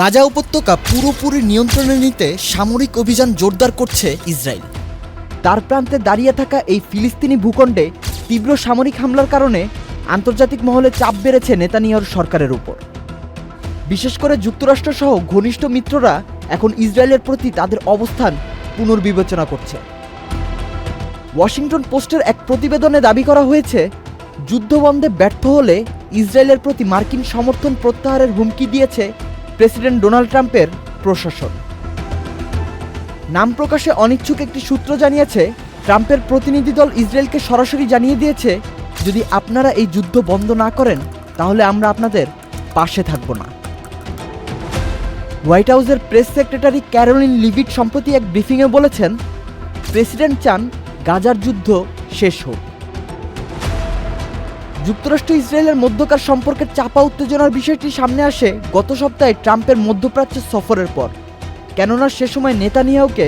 গাজা উপত্যকা পুরোপুরি নিয়ন্ত্রণে নিতে সামরিক অভিযান জোরদার করছে ইসরায়েল। তার প্রান্তে দাঁড়িয়ে থাকা এই ফিলিস্তিনি ভূখণ্ডে তীব্র সামরিক হামলার কারণে আন্তর্জাতিক মহলে চাপ বেড়েছে নেতানিয়াহুর সরকারের উপর। বিশেষ করে যুক্তরাষ্ট্রসহ ঘনিষ্ঠ মিত্ররা এখন ইসরায়েলের প্রতি তাদের অবস্থান পুনর্বিবেচনা করছে। ওয়াশিংটন পোস্টের এক প্রতিবেদনে দাবি করা হয়েছে যুদ্ধবন্ধে ব্যর্থ হলে ইসরায়েলের প্রতি মার্কিন সমর্থন প্রত্যাহারের হুমকি দিয়েছে প্রেসিডেন্ট ডোনাল্ড ট্রাম্পের প্রশাসন। নাম প্রকাশে অনিচ্ছুক একটি সূত্র জানিয়েছে, ট্রাম্পের প্রতিনিধি দল ইসরায়েলকে সরাসরি জানিয়ে দিয়েছে, যদি আপনারা এই যুদ্ধ বন্ধ না করেন, তাহলে আমরা আপনাদের পাশে থাকব না। হোয়াইট হাউসের প্রেস সেক্রেটারি ক্যারোলিন লিভিট সম্প্রতি এক ব্রিফিংয়ে বলেছেন, প্রেসিডেন্ট চান গাজার যুদ্ধ শেষ হোক। যুক্তরাষ্ট্র ইসরায়েলের মধ্যকার সম্পর্কের চাপা উত্তেজনার বিষয়টি সামনে আসে গত সপ্তাহে ট্রাম্পের মধ্যপ্রাচ্য সফরের পর। কেননা সে সময় নেতানিয়াহুকে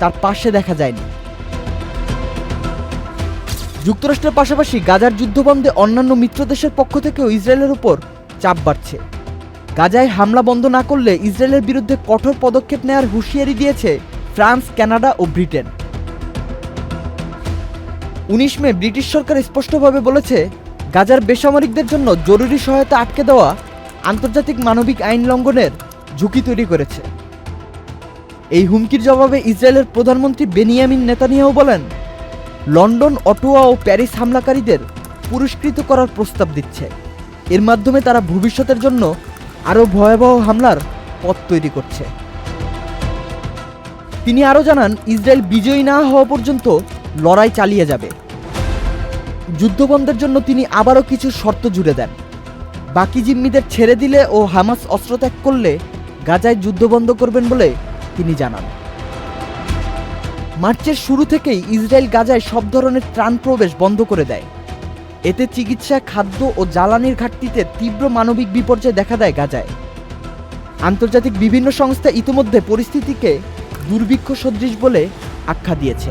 তার পাশে দেখা যায়নি। যুক্তরাষ্ট্রের পাশাপাশি গাজার যুদ্ধবন্ধে অন্যান্য মিত্র দেশের পক্ষ থেকেও ইসরায়েলের উপর চাপ বাড়ছে। গাজায় হামলা বন্ধ না করলে ইসরায়েলের বিরুদ্ধে কঠোর পদক্ষেপ নেওয়ার হুঁশিয়ারি দিয়েছে ফ্রান্স, কানাডা ও ব্রিটেন। উনিশ মে ব্রিটিশ সরকার স্পষ্টভাবে বলেছে গাজার বেসামরিকদের জন্য জরুরি সহায়তা আটকে দেওয়া আন্তর্জাতিক মানবিক আইন লঙ্ঘনের ঝুঁকি তৈরি করেছে। এই হুমকির জবাবে ইসরায়েলের প্রধানমন্ত্রী বেনিয়ামিন নেতানিয়াহু বলেন, লন্ডন, অটোয়া ও প্যারিস হামলাকারীদের পুরস্কৃত করার প্রস্তাব দিচ্ছে। এর মাধ্যমে তারা ভবিষ্যতের জন্য আরও ভয়াবহ হামলার পথ তৈরি করছে। তিনি আরও জানান, ইসরায়েল বিজয়ী না হওয়া পর্যন্ত লড়াই চালিয়ে যাবে। যুদ্ধবন্ধের জন্য তিনি আবারও কিছু শর্ত জুড়ে দেন। বাকি জিম্মিদের ছেড়ে দিলে ও হামাস অস্ত্র ত্যাগ করলে গাজায় যুদ্ধ বন্ধ করবেন বলে তিনি জানান। মার্চের শুরু থেকেই ইসরায়েল গাজায় সব ধরনের ত্রাণ প্রবেশ বন্ধ করে দেয়। এতে চিকিৎসা, খাদ্য ও জ্বালানির ঘাটতিতে তীব্র মানবিক বিপর্যয় দেখা দেয় গাজায়। আন্তর্জাতিক বিভিন্ন সংস্থা ইতিমধ্যে পরিস্থিতিকে দুর্ভিক্ষ সদৃশ বলে আখ্যা দিয়েছে।